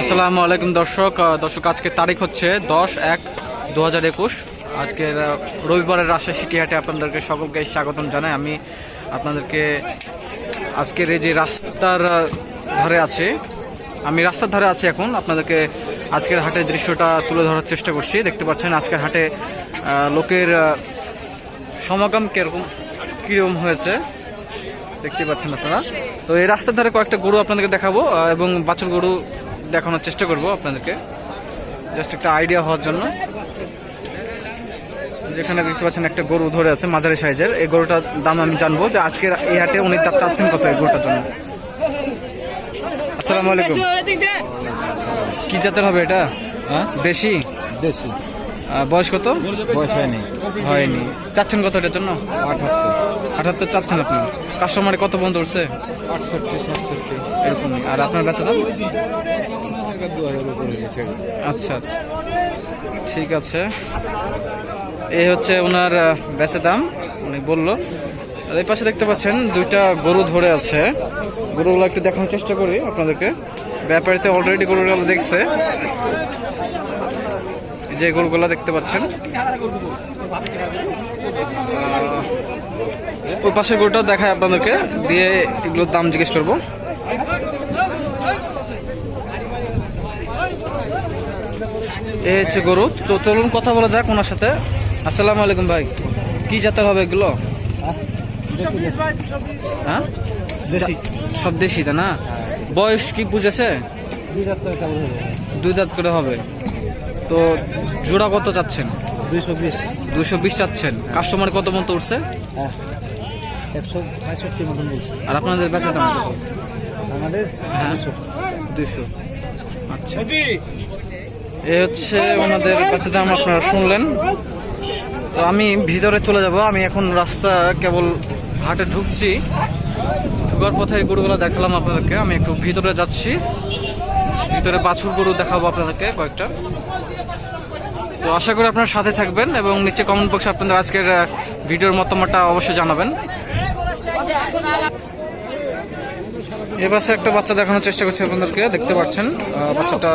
আসসালামু আলাইকুম দর্শক দর্শক, আজকে তারিখ হচ্ছে দশ এক দু হাজার একুশ। আজকের রবিবারের রাজশাহী সিটি হাটে আপনাদেরকে সকলকে স্বাগতম জানাই। আমি আপনাদেরকে আজকের এই যে রাস্তার ধারে আছে, আমি রাস্তার ধারে আছি এখন। আপনাদেরকে আজকের হাটের দৃশ্যটা তুলে ধরার চেষ্টা করছি। দেখতে পাচ্ছেন আজকের হাটে লোকের সমাগম কীরকম কীরকম হয়েছে, দেখতে পাচ্ছেন আপনারা। তো এই রাস্তার ধারে কয়েকটা গরু আপনাদেরকে দেখাবো এবং বাছুর গরু দেখানোর চেষ্টা করব আপনাদেরকে। জাস্ট একটা আইডিয়া হওয়ার জন্য। যেখানে দেখতে পাচ্ছেন একটা গরু ধরে আছে মাঝারি সাইজের। এই গরুটার দাম আমি জানব যে আজকের এই হাটে উনি চাচ্ছেন কত এই গরুটার জন্য। আসসালামু আলাইকুম। কি জাতের হবে এটা? হ্যাঁ? বেশি? দেশি। আহ, বয়স কত? বয়স হয়নি। হয়নি। চাচ্ছেন কত এটার জন্য? আঠাত্তর আঠাত্তর চাচ্ছেন আপনি। কাস্টমারে কত বন্ধ উঠছে? আটষট্টি সাতষট্টি। এরকম। আর আপনার বেচা দাম? আচ্ছা আচ্ছা। ঠিক আছে। এই হচ্ছে ওনার বেচা দাম। উনি বলল। আর এই পাশে দেখতে পাচ্ছেন দুইটা গরু ধরে আছে। গরুগুলো একটু দেখানোর চেষ্টা করি আপনাদেরকে। ব্যাপারিতে অলরেডি গরুগুলো দেখছে। যে গরুগুলো দেখতে পাচ্ছেন। ওই পাশের গরুটাও দেখায় আপনাদেরকে দিয়ে এগুলোর দাম জিজ্ঞেস করব। এই হচ্ছে গরু। তো চলুন কথা বলা যাক ওনার সাথে। আসসালামু আলাইকুম ভাই। কি জাতের হবে এগুলো? হ্যাঁ? দেশি। সব দেশি তা না? বয়স কি বুঝেছে? দুই দাঁত করে হবে। তো জোড়া কত চাচ্ছেন? দুইশো বিশ। বিশ চাচ্ছেন। কাস্টমার কত মতো উঠছে? হ্যাঁ। একশো পঁয়ষট্টি মতন বলছে। আর আপনাদের বেচা দাম কত? আমাদের হ্যাঁ। দুশো আচ্ছা। এ হচ্ছে ওনাদের বেচা দাম আপনারা শুনলেন। তো আমি ভিতরে চলে যাব। আমি এখন রাস্তা কেবল হাটে ঢুকছি। ঢুকার পথে গরুগুলো দেখালাম আপনাদেরকে। আমি একটু ভিতরে যাচ্ছি। ভিতরে বাছুর গরু দেখাবো আপনাদেরকে কয়েকটা। তো আশা করি আপনার সাথে থাকবেন এবং নিচে কমেন্ট বক্সে আপনাদের আজকের ভিডিওর মতামতটা অবশ্যই জানাবেন। এ পাশে একটা বাচ্চা দেখানোর চেষ্টা করছি আপনাদেরকে দেখতে পাচ্ছেন। বাচ্চাটা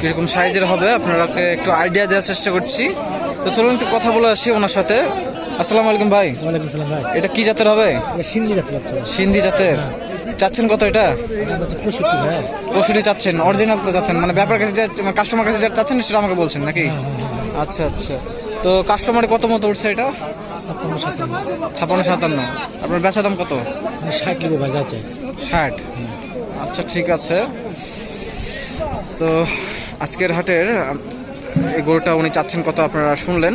কীরকম সাইজের হবে আপনারাকে একটু আইডিয়া দেওয়ার চেষ্টা করছি। তো চলুন একটু কথা বলে আসি ওনার সাথে। আসসালামু আলাইকুম ভাই। ওয়ালাইকুম সালাম ভাই। এটা কি জাতের হবে? সিন্ধি হচ্ছে সিন্ধি জাতের? চাচ্ছেন কত এটা? পঁয়ষট্টি চাচ্ছেন অরিজিনাল তো চাচ্ছেন। মানে ব্যাপার কাছে যা কাস্টমার কাছে যা চাচ্ছেন সেটা আমাকে বলছেন নাকি? আচ্ছা আচ্ছা। তো কাস্টমারে কত মতো উঠছে এটা? ছাপান্ন সাতান্ন। আপনার বেচা দাম কত? ষাট ষাট। আচ্ছা ঠিক আছে। তো আজকের হাটের এই গরুটা উনি চাচ্ছেন কত আপনারা শুনলেন?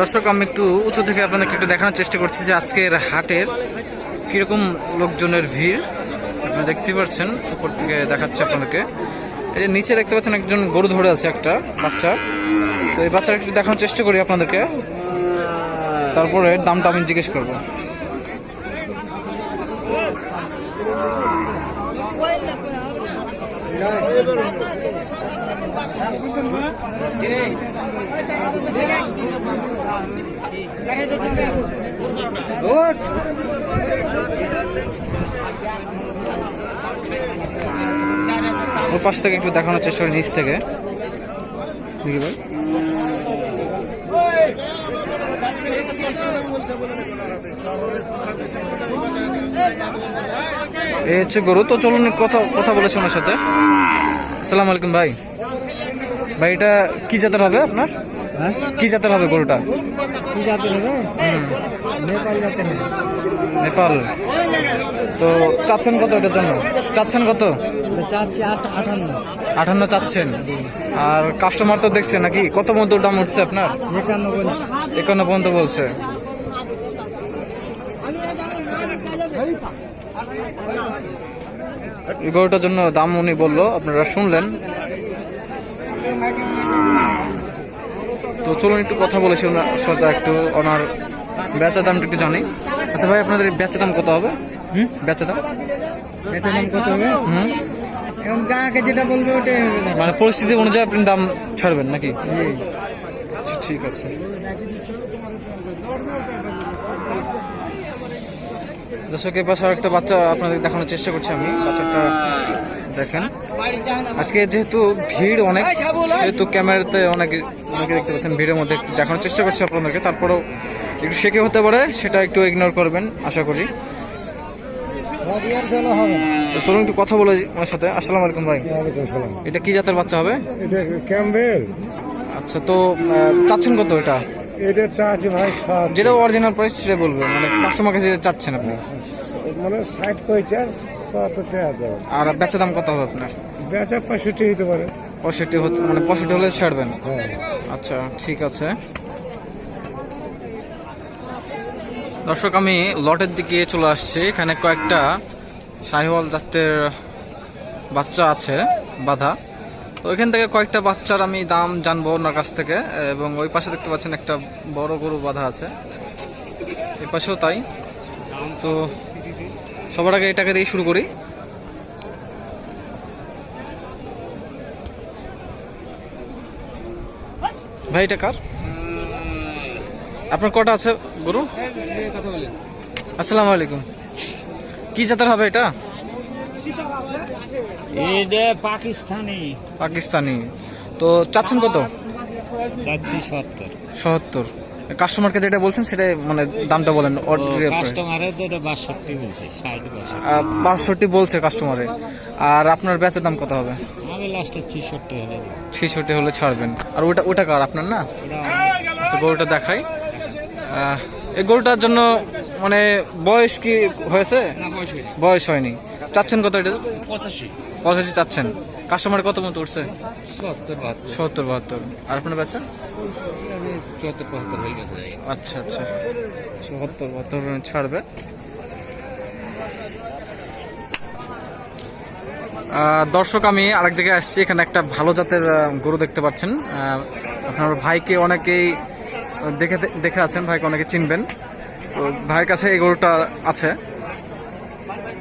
দর্শক, আমি একটু উঁচু থেকে আপনাদেরকে একটু দেখানোর চেষ্টা করছি যে আজকের হাটের কীরকম লোকজনের ভিড়। আপনারা দেখতে পাচ্ছেন, উপর থেকে দেখাচ্ছে আপনাদেরকে। এই যে নিচে দেখতে পাচ্ছেন একজন গরু ধরে আছে একটা বাচ্চা। তো এই বাচ্চাটা একটু দেখানোর চেষ্টা করি আপনাদেরকে। তারপরে দামটা আমি জিজ্ঞেস করব। ওর পাশ থেকে একটু দেখানোর চেষ্টা করি, নিচ থেকে। এই হচ্ছে গরু। তো চলুন কথা কথা বলেছি ওনার সাথে। আসসালামু আলাইকুম ভাই। ভাই, এটা কি জাতের হবে আপনার? কি জাতের হবে গরুটা? কি যাত্রা হবে? নেপাল হবে। নেপাল। তো চাচ্ছেন কত এটার জন্য? চাচ্ছেন কত? চাচ্ছি আটান্ন। আটান্ন চাচ্ছেন। আর কাস্টমার তো দেখছেন নাকি? কত মতো দাম উঠছে আপনার? একান্ন পর্যন্ত বলছে। এই গরুটার জন্য দাম উনি বলল আপনারা শুনলেন। তো চলুন একটু কথা বলেছি ওনার সাথে একটু ওনার বেচা দামটা একটু জানি। আচ্ছা ভাই আপনাদের বেচা দাম কত হবে? হুম? বেচা দাম? এটার দাম কত হবে? হুম? এখন গাকে যেটা বলবে ওটা মানে পরিস্থিতি অনুযায়ী আপনি দাম ছাড়বেন নাকি? জি। আচ্ছা ঠিক আছে। দর্শক এই পাশে একটা বাচ্চা আপনাদের দেখানোর চেষ্টা করছি আমি। বাচ্চাটা দেখেন। আজকে যেহেতু ভিড় অনেক, সেহেতু ক্যামেরাতে অনেকে অনেকে দেখতে পাচ্ছেন, ভিড়ের মধ্যে দেখানোর চেষ্টা করছি আপনাদেরকে। তারপরেও একটু শেখে হতে পারে, সেটা একটু ইগনোর করবেন, আশা করি। তো চলুন একটু কথা বলে ওনার সাথে। আসসালামু আলাইকুম ভাই। এটা কি জাতের বাচ্চা হবে? আচ্ছা তো চাচ্ছেন কত এটা? এটা চাচ্ছি ভাই যেটা অরিজিনাল প্রাইস সেটা বলবেন। মানে কাস্টমার কাছে চাচ্ছেন আপনি? মানে ষাট হাজার আর বেচা দাম কত হবে আপনার? বেচা পঁয়ষট্টি হতে পারে। পঁয়ষট্টি মানে পঁয়ষট্টি হলে ছাড়বেন? হ্যাঁ। আচ্ছা ঠিক আছে। দর্শক আমি লটের দিকে চলে আসছি। এখানে কয়েকটা শাহিওয়াল জাতের বাচ্চা আছে বাধা। তো ওইখান থেকে কয়েকটা বাচ্চার আমি দাম জানব ওনার কাছ থেকে। এবং ওই পাশে দেখতে পাচ্ছেন একটা বড় গরু বাধা আছে। এই পাশেও তাই। তো সবার আগে এটাকে দিয়ে শুরু করি। ভাই এটা কার? আপনার কটা আছে গরু? আসসালামু আলাইকুম। কি জাতের হবে এটা? এটা পাকিস্তানি। পাকিস্তানি। তো চাচ্ছেন কত? যাচ্ছি সত্তর। সত্তর। কাস্টমারকে যেটা বলছেন সেটা মানে দামটা বলেন কাস্টমারের তো এটা বাষট্টি বলছে ষাট বাষট্টি বাষট্টি বলছে কাস্টমারে আর আপনার ব্যাচের দাম কত হবে? আমি লাস্টে ছিষট্টি হলে ছিষট্টি হলে ছাড়বেন। আর ওটা ওটা কার? আপনার না? আচ্ছা গরুটা দেখাই। এই গরুটার জন্য মানে বয়স কি হয়েছে? বয়স হয়নি। চাচ্ছেন কত এটা? পঁচাশি। পঁচাশি চাচ্ছেন। কাস্টমার কত মতো উঠছে? সত্তর বাহাত্তর। সত্তর বাহাত্তর। আর আপনার আমি চুয়াত্তর পঁচাত্তর হয়ে গেছে আচ্ছা আচ্ছা। চুয়াত্তর বাহাত্তর ছাড়বে। দর্শক আমি আরেক জায়গায় আসছি। এখানে একটা ভালো জাতের গরু দেখতে পাচ্ছেন। আপনার ভাইকে অনেকেই দেখে দেখে আছেন ভাইকে অনেকে চিনবেন। তো ভাইয়ের কাছে এই গরুটা আছে।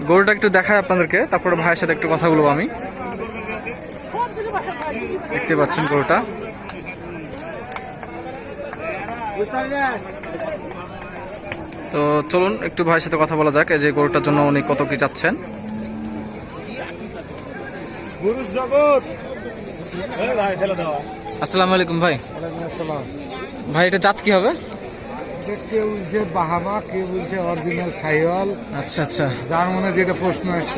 গরুটা একটু দেখায় আপনাদেরকে। তারপরে ভাইয়ের সাথে একটু কথা বলব আমি। দেখতে পাচ্ছেন গরুটা। তো চলুন একটু ভাইয়ের সাথে কথা বলা যাক এই যে গরুটার জন্য উনি কত কি চাচ্ছেন। আসসালামু আলাইকুম ভাই। ভাই এটা জাত কি হবে? কেউ বলছে বাহামা কেউ বলছে অরিজিনাল সাইওয়াল। আচ্ছা আচ্ছা। যার মনে যেটা প্রশ্ন আসছে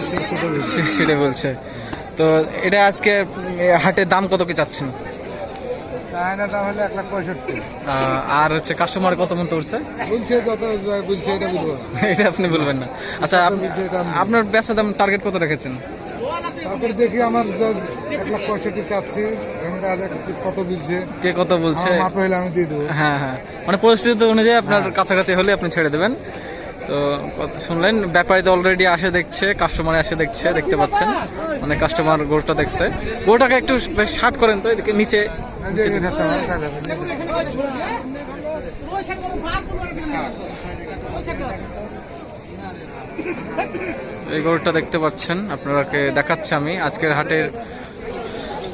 সে সেটা বলছে। তো এটা আজকে উম, হাটে দাম কত কি চাচ্ছেন? চায়নাটা হলে এক লাখ পঁয়ষট্টি। আর হচ্ছে কাস্টমার কত মতো উঠছে বলছে যত বলছে এটা বুঝব না। এটা আপনি বলবেন না। আচ্ছা আপ- আপনার বেচা দাম টার্গেট কত রেখেছেন? তারপর দেখি আমার এক লাখ পঁয়ষট্টি চাচ্ছে কত বলছে। কে কত বলছে? মাপে হলে আমি দিয়ে দেবো। হ্যাঁ হ্যাঁ। মানে পরিস্থিতি অনুযায়ী আপনার কাছাকাছি হলে আপনি ছেড়ে দেবেন। তো কত শুনলেন ব্যাপারী তো অলরেডি আসে দেখছে কাস্টমার আসে দেখছে দেখতে পাচ্ছেন। মানে কাস্টমার গরুটা দেখছে। গরুটাকে একটু শার্ট করেন তো এদিকে নিচে এই গরুটা দেখতে পাচ্ছেন, আপনারাকে দেখাচ্ছে আমি। আজকের হাটের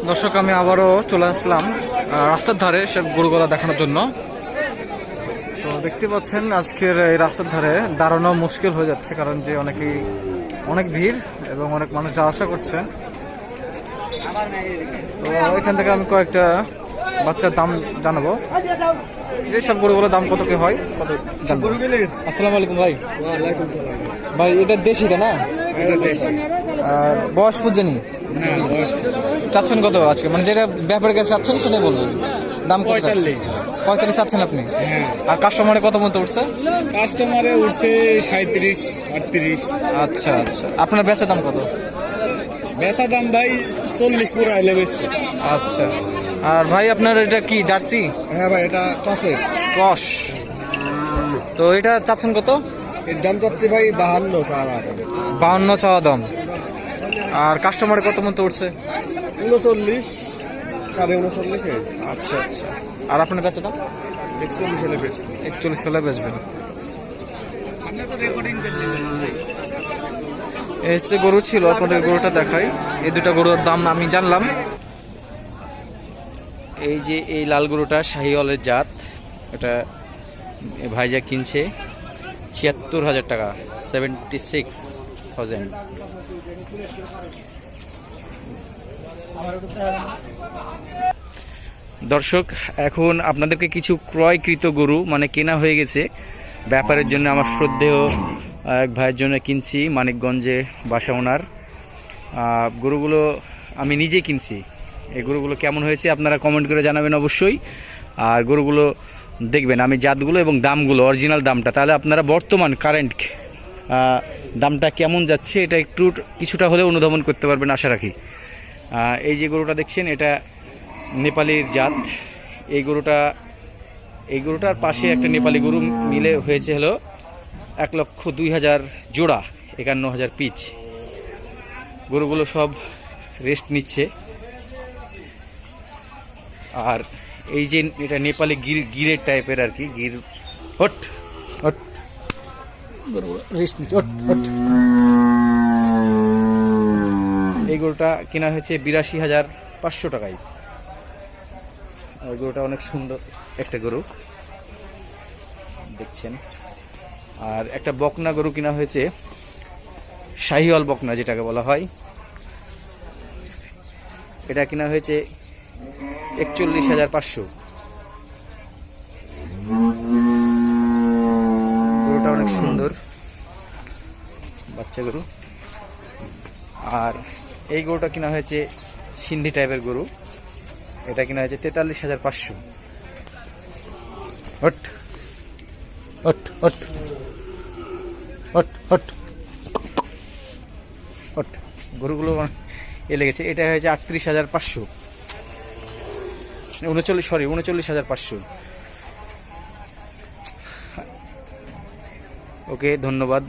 দর্শক, আমি আবারও চলে আসলাম রাস্তার ধারে সব গরুগুলা দেখানোর জন্য। তো দেখতে পাচ্ছেন, আজকের এই রাস্তার ধারে দাঁড়ানো মুশকিল হয়ে যাচ্ছে, কারণ যে অনেকেই অনেক ভিড় এবং অনেক মানুষ যাওয়া আসা করছে। তো এখান থেকে আমি কয়েকটা বাচ্চার দাম জানাব। এই যেসব গরুগুলোর দাম কত কি হয়? কত আসসালামু আলাইকুম ভাই। ভাই এটা দেশি না? আর বয়স বুঝছেনি চাচ্ছেন কত আজকে? মানে যেটা ব্যাপারের কাছে চাচ্ছেন সেটাই বলবেন। দাম কত পঁয়তাল্লিশ। চাচ্ছেন আপনি? আর কাস্টমারে কত মতো উঠছে? কাস্টমারে উঠছে সাঁত্রিশ আটত্রিশ। আচ্ছা আচ্ছা। আপনার বেচার দাম কত? বেচা দাম ভাই চল্লিশ পুরো আইলে বেচতে আচ্ছা। আর ভাই আপনার এটা কি জার্সি? হ্যাঁ ভাই এটা কাছে ক্রস। তো এটা চাচ্ছেন কত? এর দাম যাচ্ছে ভাই বাহান্ন সারা বাউন্ন চাওয়া দাম। আর কাস্টমারে কত মতো উঠছে? উনচল্লিশ সাড়ে উনচল্লিশে আচ্ছা আচ্ছা। আর আপনার কাছে দাম? একচল্লিশ হলে বেশ একচল্লিশ হলে বেচবেন। এই হচ্ছে গরু ছিল আপনাদের গরুটা দেখাই। এই দুটা গরুর দাম আমি জানলাম। এই যে এই লাল গরুটা শাহিওয়ালের জাত, এটা ভাইজা কিনছে ছিয়াত্তর হাজার টাকা সেভেন্টি সিক্স থাউজেন্ড দর্শক, এখন আপনাদেরকে কিছু ক্রয়কৃত গরু মানে কেনা হয়ে গেছে। ব্যাপারের জন্য আমার শ্রদ্ধেয় এক ভাইয়ের জন্য কিনছি, মানিকগঞ্জে বাসা ওনার। গরুগুলো আমি নিজে কিনছি। এই গরুগুলো কেমন হয়েছে আপনারা কমেন্ট করে জানাবেন অবশ্যই। আর গরুগুলো দেখবেন, আমি জাতগুলো এবং দামগুলো অরিজিনাল দামটা। তাহলে আপনারা বর্তমান কারেন্ট দামটা কেমন যাচ্ছে এটা একটু কিছুটা হলেও অনুধাবন করতে পারবেন, আশা রাখি। এই যে গরুটা দেখছেন, এটা নেপালির জাত। এই গরুটা, এই গরুটার পাশে একটা নেপালি গরু মিলে হয়েছে হলো এক লক্ষ দুই হাজার জোড়া, একান্ন হাজার পিচ। গরুগুলো সব রেস্ট নিচ্ছে। আর এই যে এটা নেপালি গির গিরের টাইপের আর কি গির। হট। হট। রেস্ট নিচ্ছে। হট হট। এই গরুটা কেনা হয়েছে বিরাশি হাজার পাঁচশো টাকায়। ওই গরুটা অনেক সুন্দর একটা গরু। দেখছেন। আর একটা বকনা গরু কিনা হয়েছে শাহিওয়াল বকনা যেটাকে বলা হয়। এটা কিনা হয়েছে একচল্লিশ হাজার পাঁচশো। গরুটা অনেক সুন্দর। বাচ্চা গরু। আর এই গরুটা কিনা হয়েছে সিন্ধি টাইপের গরু। এটা কিনা হয়েছে তেতাল্লিশ হাজার পাঁচশো। হট। হট হট। হট হট। গরুগুলো এ লেগেছে এটা হয়েছে আটত্রিশ হাজার পাঁচশো। উনচল্লিশ সরি উনচল্লিশ হাজার পাঁচশো। ওকে ধন্যবাদ।